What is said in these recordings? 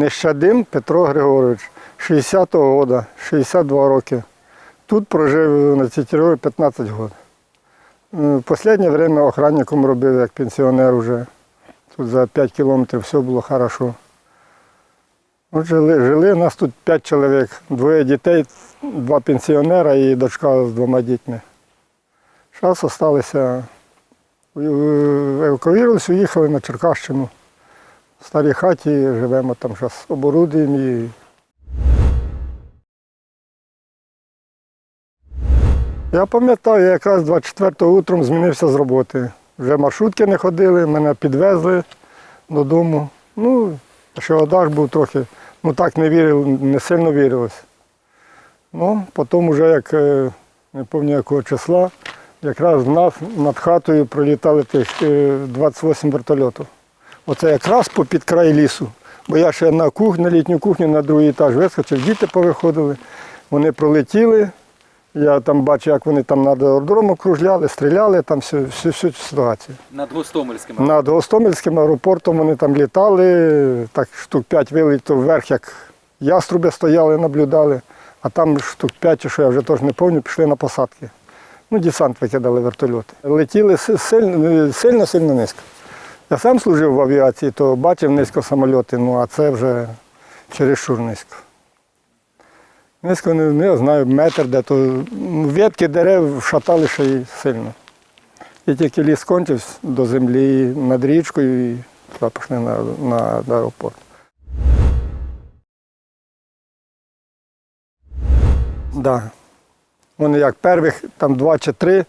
Нещадим Петро Григорович, 60-го года, 62 роки. Тут прожив на цій території 15 років. В останнє время охранником робив як пенсіонер уже. Тут за 5 кілометрів все було хорошо. От жили, жили, нас тут 5 чоловік, двоє дітей, два пенсіонера і дочка з двома дітьми. Зараз залишилися, евакуювалися, уїхали на Черкащину. В старій хаті живемо там зараз, оборудуємо і Я пам'ятаю, я якраз 24-го утром змінився з роботи. Вже маршрутки не ходили, мене підвезли додому. Ну, ще одаж був трохи, ну так не вірив, не сильно вірилось. Ну, потім вже як, е, не пам'ятаю якого числа, якраз в над хатою пролітали тих е, 28 вертольотів. Оце якраз попід край лісу. Бо я ще на кухню, на літню кухню на другий етаж вискочив, діти повиходили, вони пролетіли. Я там бачу, як вони там над аеродромом кружляли, стріляли, там всю, всю, всю ситуацію. Над Гостомельським. Над Гостомельським аеропортом вони там літали, так штук 5 вилітів вверх, як яструби стояли, наблюдали, а там штук 5, що я вже теж не пам'ятаю, пішли на посадки. Ну, десант викидали вертольоти. Летіли сильно, сильно, сильно низько. Я сам служив в авіації, то бачив низько самольоти, ну а це вже чересчур низько. Низько не, не знаю, метр де, то ну, ветки дерев шатали ще й сильно. І тільки ліс кончився до землі над річкою і пішли на, на, на аеропорт. Да. Вони як перших там два чи три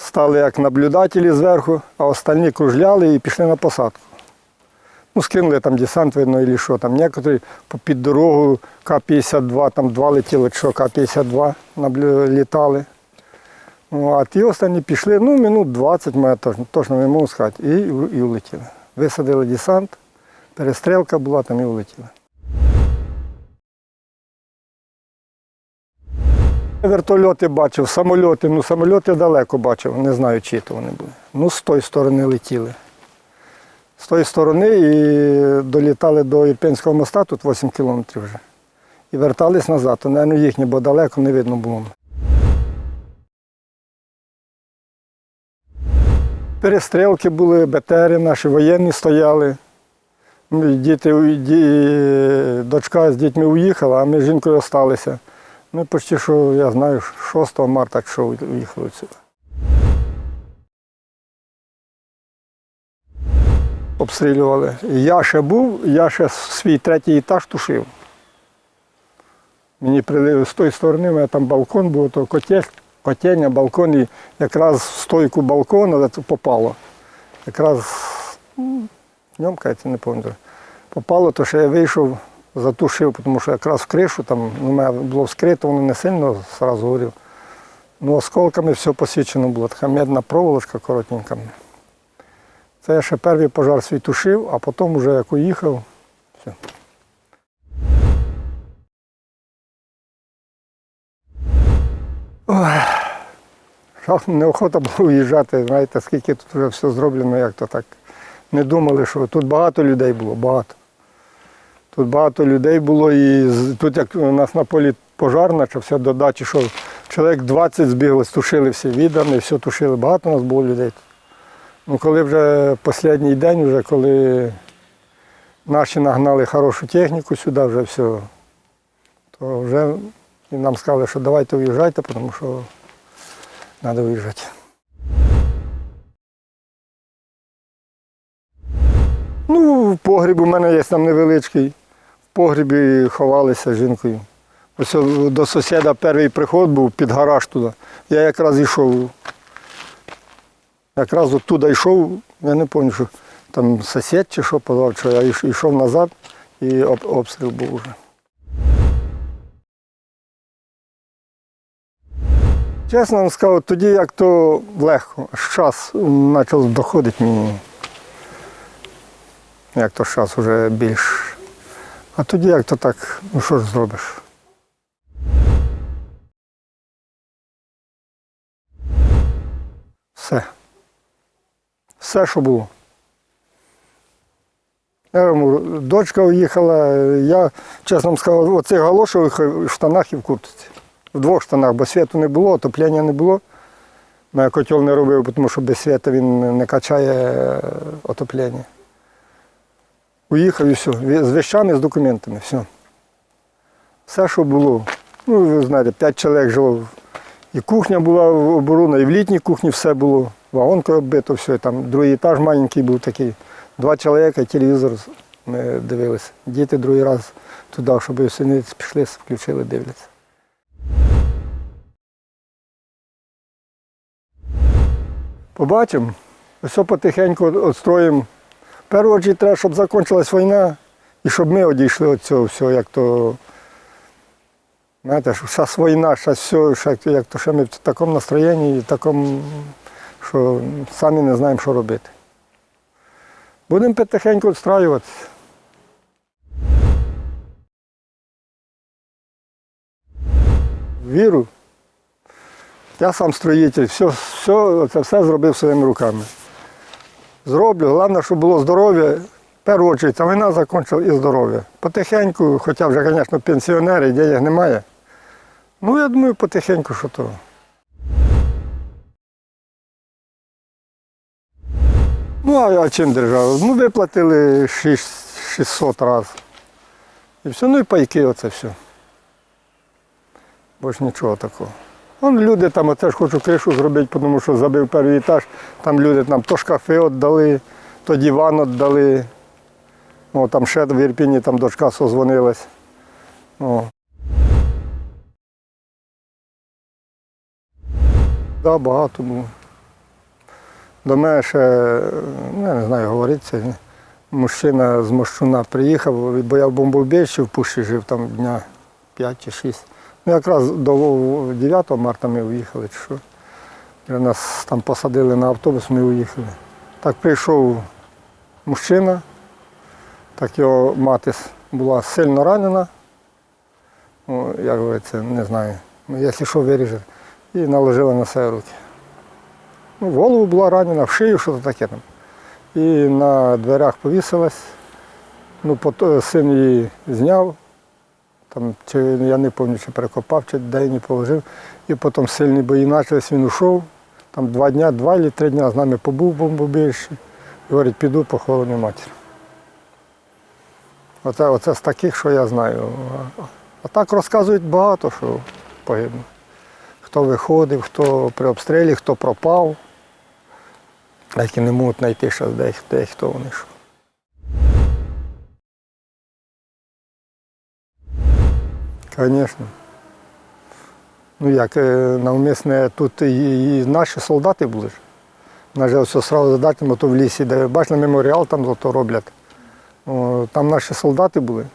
стали як наблюдателі зверху, а останні кружляли і пішли на посадку. Ну, скинули там десант, видно, і що. Там некоторі під дорогу К-52, там два летіли, що К-52 наблю- літали. Ну, а ті останні пішли, ну, минут 20, мене точно, не можу сказати, і, і улетіли. Висадили десант, перестрілка була, там і улетіли. Вертольоти бачив, самольоти, ну самольоти далеко бачив, не знаю, чи то вони були. Ну, з тої сторони летіли. З тої сторони і долітали до Ірпенського моста, тут 8 кілометрів вже. І вертались назад, мабуть, їхні, бо далеко не видно було. Перестрілки були, БТРи наші воєнні стояли. Діти, дочка з дітьми уїхала, а ми з жінкою залишилися. Ми почти що, я знаю, 6 марта, що уїхали сюди. Обстрілювали. Я ще був, я ще свій третій етаж тушив. Мені прилив з тої сторони, у мене там балкон був, то котель, котельня, балкон, і якраз в стойку балкона попало. Якраз м, днем, кажеться, не пам'ятаю. Попало, то що я вийшов, затушив, тому що якраз в кришу, там ну, у мене було вскрито, воно не сильно зразу горів. Ну, осколками все посвічено було, така медна проволочка коротенька. Це я ще перший пожар свій тушив, а потім вже як уїхав, все. Жаль, неохота було уїжджати, знаєте, скільки тут вже все зроблено, як то так. Не думали, що тут багато людей було, багато. Тут багато людей було, і тут як у нас на полі пожар почався до дачі, що чоловік 20 збіглось, тушили всі віддани, все тушили, багато у нас було людей. Ну, коли вже останній день, вже коли наші нагнали хорошу техніку сюди, вже все, то вже і нам сказали, що давайте уїжджайте, тому що треба виїжджати. Ну, погріб у мене є там невеличкий. Погрібі ховалися з жінкою. Ось до сусіда перший приход був під гараж туди. Я якраз йшов. Якраз оттуда йшов, я не пам'ятаю, що там сусід чи що позвав, що я йшов назад і обстріл був вже. Чесно вам скажу, тоді як то легко, аж час почав доходити мені. Як то час вже більш. А тоді як то так, ну що ж зробиш? Все. Все, що було. Я йому, дочка уїхала, я, чесно сказав, оцих галошових в штанах і в куртці. В двох штанах, бо світу не було, отоплення не було. Я котел не робив, тому що без світу він не качає е, отоплення. Уїхав і все. З вещами, з документами, все. Все, що було. Ну, ви знаєте, п'ять чоловік жило. І кухня була оборона, і в літній кухні все було. Вагонкою оббито, все. І Там другий етаж маленький був такий. Два чоловіка, телевізор ми дивилися. Діти другий раз туди, щоб синиці пішли, включили, дивляться. Побачимо. Все потихеньку відстроїмо. В чергу треба, щоб закінчилась війна і щоб ми одійшли від цього всього, як то. Знаєте, що зараз війна, зараз все, як то ще ми в такому настроєнні, і такому, що самі не знаємо, що робити. Будемо потихеньку відстраюватися. Віру. Я сам строїтель, все, все, це все зробив своїми руками. Зроблю, головне, щоб було здоров'я. Першу чергу, ця війна закінчила і здоров'я. Потихеньку, хоча вже, звісно, пенсіонери, денег немає. Ну, я думаю, потихеньку, що то. Ну, а, а чим держава? Ну, виплатили 600 разів. І все, ну і пайки оце все. Бо ж нічого такого. Вон люди там оце ж хочу кришу зробити, тому що забив перший етаж, там люди нам то шкафи віддали, то диван віддали. О, там ще в Ірпіні там дочка созвонилась. О. Да, багато було. До мене ще, ну, я не знаю, говориться, мужчина з Мощуна приїхав, бо я в бомбоубіжжі в Пущі жив там дня 5 чи 6. Ну, якраз до 9 марта ми уїхали, що. Нас там посадили на автобус, ми уїхали. Так прийшов мужчина, так його мати була сильно ранена. Ну, як говориться, не знаю. Ну, якщо що виріже. І наложила на себе руки. Ну, голову була ранена, в шию, що то таке там. І на дверях повісилась. Ну, син її зняв, там, чи я не пам'ятаю, чи перекопав, чи де її положив. І потім сильні бої почалися, він ушов. Там два дня, два чи три дня з нами побув в бомбобіжжі. Говорить, піду похороню матір. Оце, оце з таких, що я знаю. А, так розказують багато, що погибло. Хто виходив, хто при обстрілі, хто пропав. Які не можуть знайти ще де, де хто вони що. Звісно. Ну як, е, навмисне тут і, і наші солдати були ж. Наже ось сразу задатимо, то в лісі, де бачили меморіал, там зато роблять. О, там наші солдати були.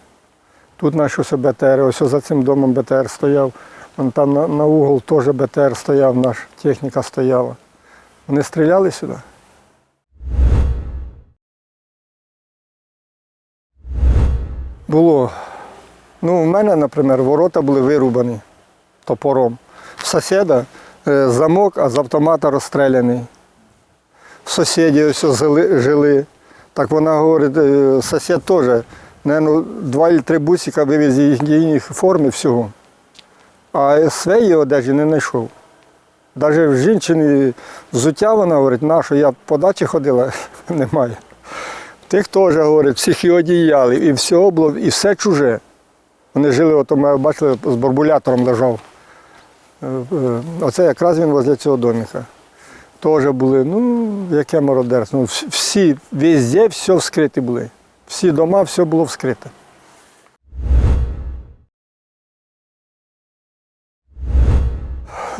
Тут наші ось БТР, ось за цим домом БТР стояв. Вон там на, на угол теж БТР стояв, наш техніка стояла. Вони стріляли сюди. Було. Ну, у мене, наприклад, ворота були вирубані топором. В сусіда е, замок, а з автомата розстріляний. Сусіді ось жили. Так вона говорить, е, сусід теж, наверное, два чи три бусика вивіз їхньої форми всього. А своєї одежі не знайшов. Навіть в жінчині взуття вона говорить, на що я по дачі ходила, немає. Тих теж говорить, всіх і одіяли, і все було, і все чуже. Вони жили, от ми бачили, з барбулятором лежав. Е, е, Оце якраз він возле цього домика. Теж були, ну, яке мародерство. Ну, всі, везде все вскриті були. Всі дома, все було вскрите.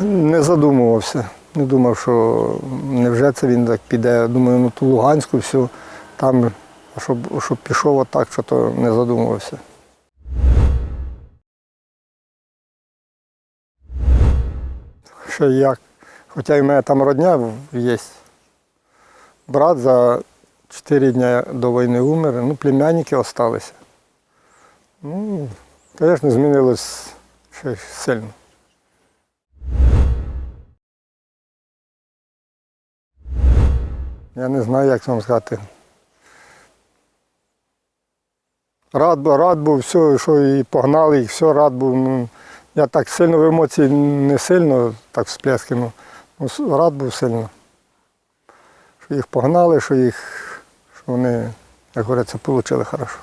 Не задумувався. Не думав, що невже це він так піде. Думаю, ну ту Луганську, все, там, щоб, щоб пішов отак, що то не задумувався. Ще як. Хоча й в мене там родня є. Брат за 4 дні до війни умер, ну, племянники залишилися. Ну, звісно, змінилось ще сильно. Я не знаю, як вам сказати. Рад, був- рад був, все, що і погнали, і все, рад був. Ну, я так сильно в емоції не сильно так всплески, Ну, с- рад був сильно. Що їх погнали, що їх, що вони, як говориться, отримали хорошо.